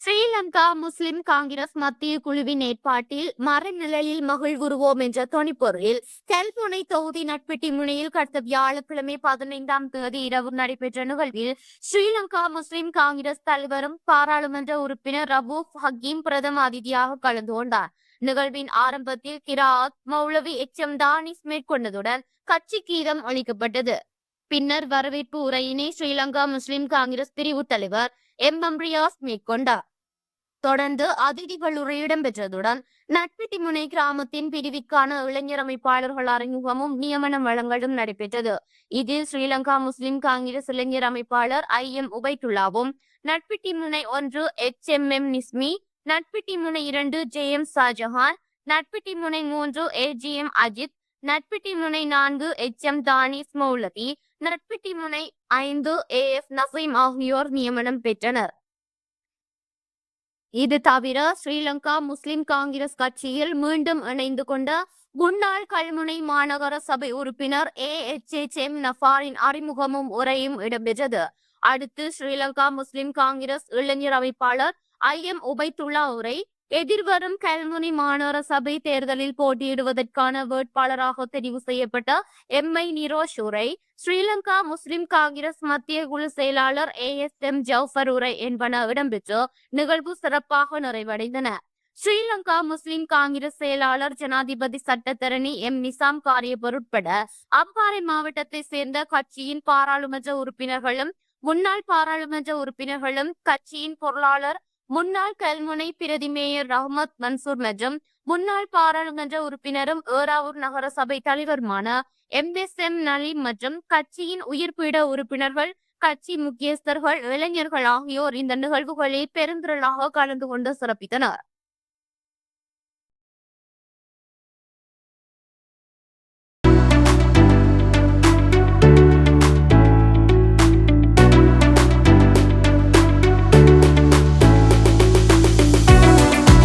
ஸ்ரீலங்கா முஸ்லிம் காங்கிரஸ் மத்திய குழுவின் ஏற்பாட்டில் மரநிழலில் மகிழ்வுருவோம் என்ற தொனிப்பொருளில் கல்பொனை தொகுதி நட்பெட்டி முனையில் கடந்த வியாழக்கிழமை பதினைந்தாம் தேதி இரவு நடைபெற்ற நிகழ்வில் ஸ்ரீலங்கா முஸ்லிம் காங்கிரஸ் தலைவரும் பாராளுமன்ற உறுப்பினர் ரபூப் ஹக்கீம் பிரதம அதிதியாக கலந்து கொண்டார். நிகழ்வின் ஆரம்பத்தில் கிராத் மௌலவி எச். எம். தானிஸ் மேற்கொண்டதுடன் கட்சி கீதம் அளிக்கப்பட்டது பின்னர் வரவேற்பு உரையினை ஸ்ரீலங்கா முஸ்லிம் காங்கிரஸ் பிரிவு தலைவர் எம். அம்ரியாஸ் மேற்கொண்டார். தொடர்ந்து அதிதிகள் உரை இடம்பெற்றதுடன் நட்பிட்டி முனை கிராமத்தின் பிரிவிற்கான இளைஞர் அமைப்பாளர்கள் அறிமுகமும் நியமன வழங்கலும் நடைபெற்றது. இதில் ஸ்ரீலங்கா முஸ்லிம் காங்கிரஸ் இளைஞர் அமைப்பாளர் ஐ. எம். உபைத்துல்லாவும் நட்பிட்டி முனை ஒன்று H. M. M. Nismi Natpitti Munai இரண்டு ஜே. எம். ஷாஜஹான் நட்பிட்டி முனை மூன்று A. G. M. Ajith Natpitti Munai நான்கு எச். எம். தானிஸ் மௌலவி நட்பிட்டி முனை ஐந்து ஏ. எஃப். நசீம் ஆகியோர் நியமனம் பெற்றனர். இது தவிர ஸ்ரீலங்கா முஸ்லிம் காங்கிரஸ் கட்சியில் மீண்டும் இணைந்து கொண்ட முன்னாள் கல்முனை மாநகர சபை உறுப்பினர் ஏ எச் எச் எம் நஃபாரின் அறிமுகமும் உரையும் இடம்பெற்றது. அடுத்து ஸ்ரீலங்கா முஸ்லிம் காங்கிரஸ் இளைஞர் அமைப்பாளர் ஐ எம் உபைத்துல்லா உரை எதிர்வரும் கல்முனை மாநகர சபை தேர்தலில் போட்டியிடுவதற்கான வேட்பாளராக தெரிவு செய்யப்பட்ட எம் ஐ. நிரோஷ் உரை ஸ்ரீலங்கா முஸ்லிம் காங்கிரஸ் மத்திய குழு செயலாளர் ஏ எஸ் எம் ஜவுஃபர் உரை என்பன இடம்பெற்று நிகழ்வு சிறப்பாக நிறைவடைந்தன. ஸ்ரீலங்கா முஸ்லிம் காங்கிரஸ் செயலாளர் ஜனாதிபதி சட்டத்தரணி எம் நிசாம் காரியப் உட்பட அம்பாறை மாவட்டத்தை சேர்ந்த கட்சியின் பாராளுமன்ற உறுப்பினர்களும் முன்னாள் பாராளுமன்ற உறுப்பினர்களும் கட்சியின் பொருளாளர் முன்னாள் கல்முனை பிரதி மேயர் ரஹ்மத் மன்சூர் மற்றும் முன்னாள் பாராளுமன்ற உறுப்பினரும் ஏறாவூர் நகர சபை தலைவருமான எம் எஸ் எம் நலீம் மற்றும் கட்சியின் உயிர்ப்பீட உறுப்பினர்கள் கட்சி முக்கியஸ்தர்கள் இளைஞர்கள் ஆகியோர் இந்த நிகழ்வுகளில் பெருந்திரளாக கலந்து கொண்டு சிறப்பித்தனர்.